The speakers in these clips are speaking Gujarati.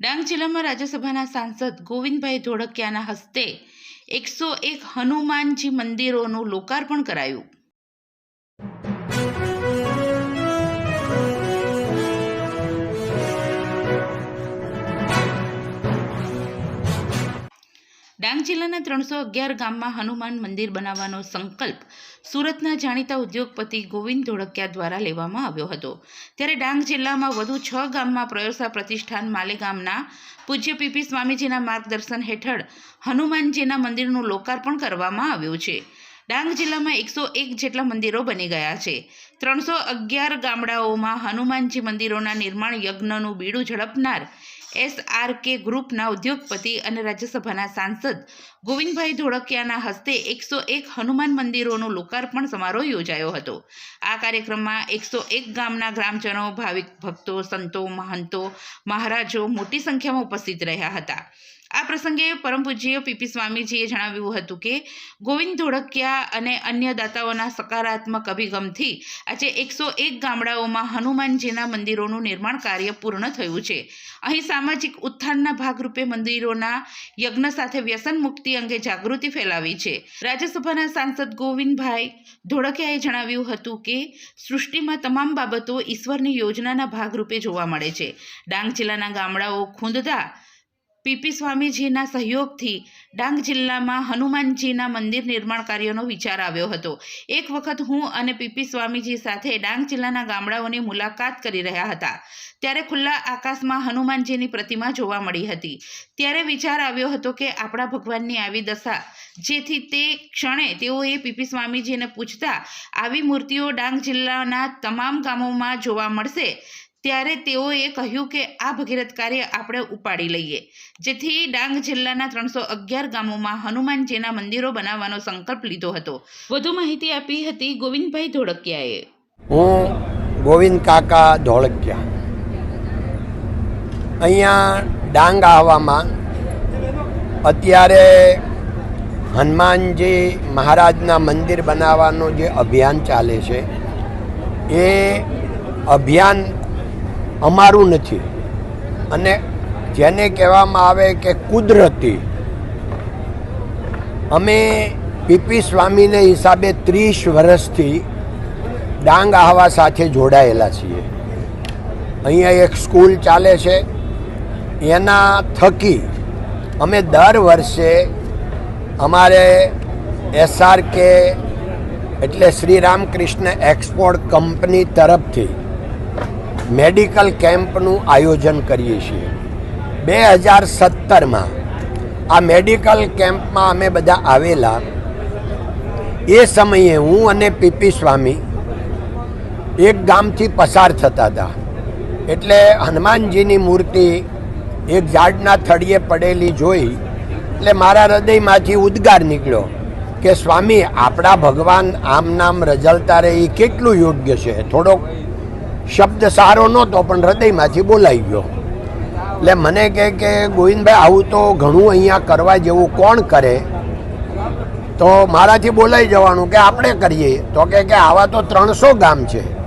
ડાંગ જિલ્લામાં રાજ્યસભાના સાંસદ ગોવિંદભાઈ ધોળકિયાના હસ્તે એકસો એક હનુમાનજી મંદિરોનું લોકાર્પણ કરાયું. જિલ્લાના ત્રણસો અગિયાર ગામમાં હનુમાન મંદિર બનાવવાનો સંકલ્પ સુરતના જાણીતા ઉદ્યોગપતિ ગોવિંદ ધોળકિયા દ્વારા લેવામાં આવ્યો હતો. ત્યારે ડાંગ જિલ્લામાં વધુ છ ગામમાં પ્રયોસા પ્રતિષ્ઠાન માલેગામના પૂજ્ય પીપી સ્વામીજીના માર્ગદર્શન હેઠળ હનુમાનજીના મંદિરનું લોકાર્પણ કરવામાં આવ્યું છે. ડાંગ જિલ્લામાં એકસો એક જેટલા મંદિરો બની ગયા છે. ત્રણસો અગિયાર ગામડાઓમાં હનુમાનજી મંદિરોના નિર્માણ યજ્ઞનું બીડું ઝડપનાર એસઆરકે ગ્રુપના ઉદ્યોગપતિ અને રાજ્યસભાના સાંસદ ગોવિંદભાઈ ધોળકિયાના હસ્તે એકસો એક હનુમાન મંદિરોનો લોકાર્પણ સમારોહ યોજાયો હતો. આ કાર્યક્રમમાં એકસો એક ગામના ગ્રામજનો, ભાવિક ભક્તો, સંતો, મહંતો, મહારાજો મોટી સંખ્યામાં ઉપસ્થિત રહ્યા હતા. આ પ્રસંગે પરમ પૂજ્ય પીપી સ્વામીજીએ જણાવ્યું હતું કે, ગોવિંદ ધોળકિયા અને અન્ય દાતાઓના સકારાત્મક અભિગમથી આજે એકસો એક ગામડાઓમાં હનુમાનજીના મંદિરોનું નિર્માણ કાર્ય પૂર્ણ થયું છે. અહીં સામાજિક ઉત્થાનના ભાગરૂપે મંદિરોના યજ્ઞ સાથે વ્યસન મુક્તિ અંગે જાગૃતિ ફેલાવી છે. રાજ્યસભાના સાંસદ ગોવિંદભાઈ ધોળકિયાએ જણાવ્યું હતું કે, સૃષ્ટિમાં તમામ બાબતો ઈશ્વરની યોજનાના ભાગરૂપે જોવા મળે છે. ડાંગ જિલ્લાના ગામડાઓ ખૂંદતા પીપી સ્વામીજીના સહયોગથી ડાંગ જિલ્લામાં હનુમાનજીના મંદિર નિર્માણ કાર્યનો વિચાર આવ્યો હતો. એક વખત હું અને પીપી સ્વામીજી સાથે ડાંગ જિલ્લાના ગામડાઓની મુલાકાત કરી રહ્યા હતા. ત્યારે ખુલ્લા આકાશમાં હનુમાનજીની પ્રતિમા જોવા મળી હતી. ત્યારે વિચાર આવ્યો હતો કે આપણા ભગવાનની આવી દશા, જેથી તે ક્ષણે તેઓએ પીપી સ્વામીજીને પૂછતા, આવી મૂર્તિઓ ડાંગ જિલ્લાના તમામ ગામોમાં જોવા મળશે? ત્યારે તેઓએ કહ્યું કે આ ભગીરથ કાર્ય આપણે ઉપાડી લઈએ. જેથી ડાંગ જિલ્લાના ત્રણસો અગિયાર ગામોમાં હનુમાનજીના મંદિરો બનાવવાનો સંકલ્પ લીધો હતો. વધુ માહિતી આપી હતી ગોવિંદભાઈ ધોળકિયાએ. હું ગોવિંદ કાકા ધોળકિયા. અહીંયા ડાંગ આવવામાં અત્યારે હનુમાનજી મહારાજના મંદિર બનાવવાનું જે અભિયાન ચાલે છે, એ અભિયાન અમારું નથી. અને જેને કહેવામાં આવે કે કુદરતી, અમે પીપી સ્વામીને હિસાબે ત્રીસ વર્ષથી ડાંગ આહવા સાથે જોડાયેલા છીએ. અહીંયા એક સ્કૂલ ચાલે છે. એના થકી અમે દર વર્ષે અમારે એસઆરકે એટલે શ્રી રામકૃષ્ણ એક્સપોર્ટ કંપની તરફથી મેડિકલ કેમ્પનું આયોજન કરીએ છીએ. બે હજાર સત્તરમાં આ મેડિકલ કેમ્પમાં અમે બધા આવેલા. એ સમયે હું અને પીપી સ્વામી એક ગામથી પસાર થતા હતા. એટલે હનુમાનજીની મૂર્તિ એક ઝાડના થળીએ પડેલી જોઈ, એટલે મારા હૃદયમાંથી ઉદ્ગાર નીકળ્યો કે સ્વામી, આપણા ભગવાન આમ નામ રજલતા રહે એ કેટલું યોગ્ય છે? થોડોક શબ્દ સારો નહોતો, પણ હૃદયમાંથી બોલાઈ ગયો. એટલે મને કહે કે, ગોવિંદભાઈ, આવું તો ઘણું અહીંયા કરવા જેવું કોણ કરે? તો મારાથી બોલાઈ જવાનું કે, આપણે કરીએ. તો કે કે, આવા તો ત્રણસો ગામ છે.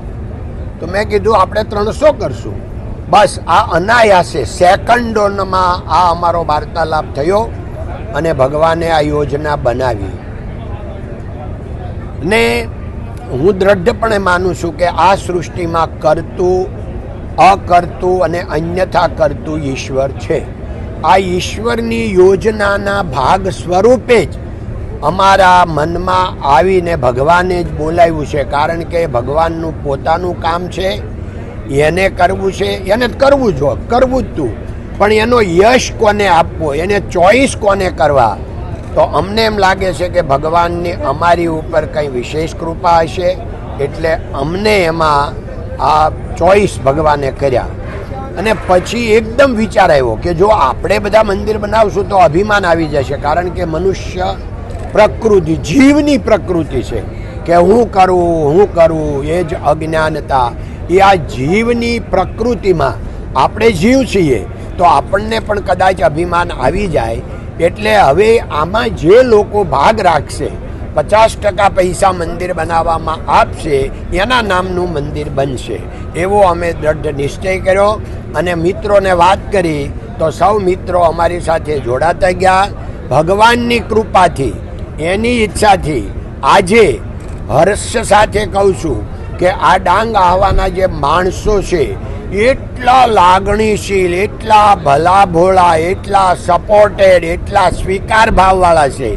તો મેં કીધું, આપણે ત્રણસો કરશું. બસ, આ અનાયાસે સેકન્ડોનમાં આ અમારો વાર્તાલાપ થયો અને ભગવાને આ યોજના બનાવી. ને હું દ્રઢપણે માનું છું કે આ સૃષ્ટિમાં કરતું, અકર્તું અને અન્યથા કરતું ઈશ્વર છે. આ ઈશ્વરની યોજનાના ભાગ સ્વરૂપે જ અમારા મનમાં આવીને ભગવાને જ બોલાવ્યું છે, કારણ કે ભગવાનનું પોતાનું કામ છે, એને કરવું છે, એને કરવું જો, કરવું જ તું. પણ એનો યશ કોને આપવો, એને ચોઈસ કોને કરવા? તો અમને એમ લાગે છે કે ભગવાનની અમારી ઉપર કંઈ વિશેષ કૃપા હશે? એટલે અમને એમાં આ ચોઈસ ભગવાને કર્યા. અને પછી એકદમ વિચાર આવ્યો કે જો આપણે બધા મંદિર બનાવશું તો અભિમાન આવી જશે, કારણ કે મનુષ્ય પ્રકૃતિ, જીવની પ્રકૃતિ છે કે હું કરું હું કરું, એ જ અજ્ઞાનતા. એ આ જીવની પ્રકૃતિમાં આપણે જીવ છીએ. તો આપણને પણ કદાચ અભિમાન આવી જાય એટલે હવે આમાં જે લોકો ભાગ રાખશે, પચાસ ટકા પૈસા મંદિર બનાવવામાં આપશે, એના નામનું મંદિર બનશે. એવો અમે દ્રઢ નિશ્ચય કર્યો અને મિત્રોને વાત કરી તો સૌ મિત્રો અમારી સાથે જોડાતા ગયા. ભગવાનની કૃપાથી, એની ઈચ્છાથી આજે હર્ષ સાથે કહું છું કે આ ડાંગ આવવાના જે માણસો છે એટલા લાગણીશીલ, એટલા ભલા ભોળા એટલા સપોર્ટેડ એટલા સ્વીકાર ભાવવાળા છે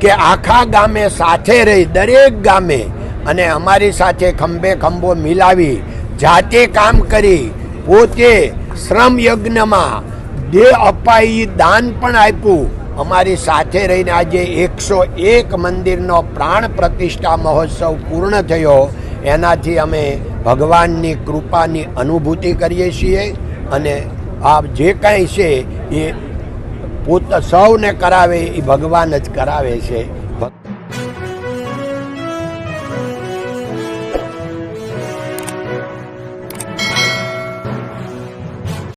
કે આખા ગામે સાથે રહી, દરેક ગામે અને અમારી સાથે ખંભે ખંભો મિલાવી, જાતે કામ કરી, પોતે શ્રમ યજ્ઞમાં દેહ અપાઈ, દાન પણ આપ્યું. અમારી સાથે રહીને આજે એકસો એક મંદિરનો પ્રાણ પ્રતિષ્ઠા મહોત્સવ પૂર્ણ થયો. એનાથી અમે ભગવાનની કૃપાની અનુભૂતિ કરીએ છીએ અને આ જે કાંઈ છે એ પોત સૌને કરાવે એ ભગવાન જ કરાવે છે.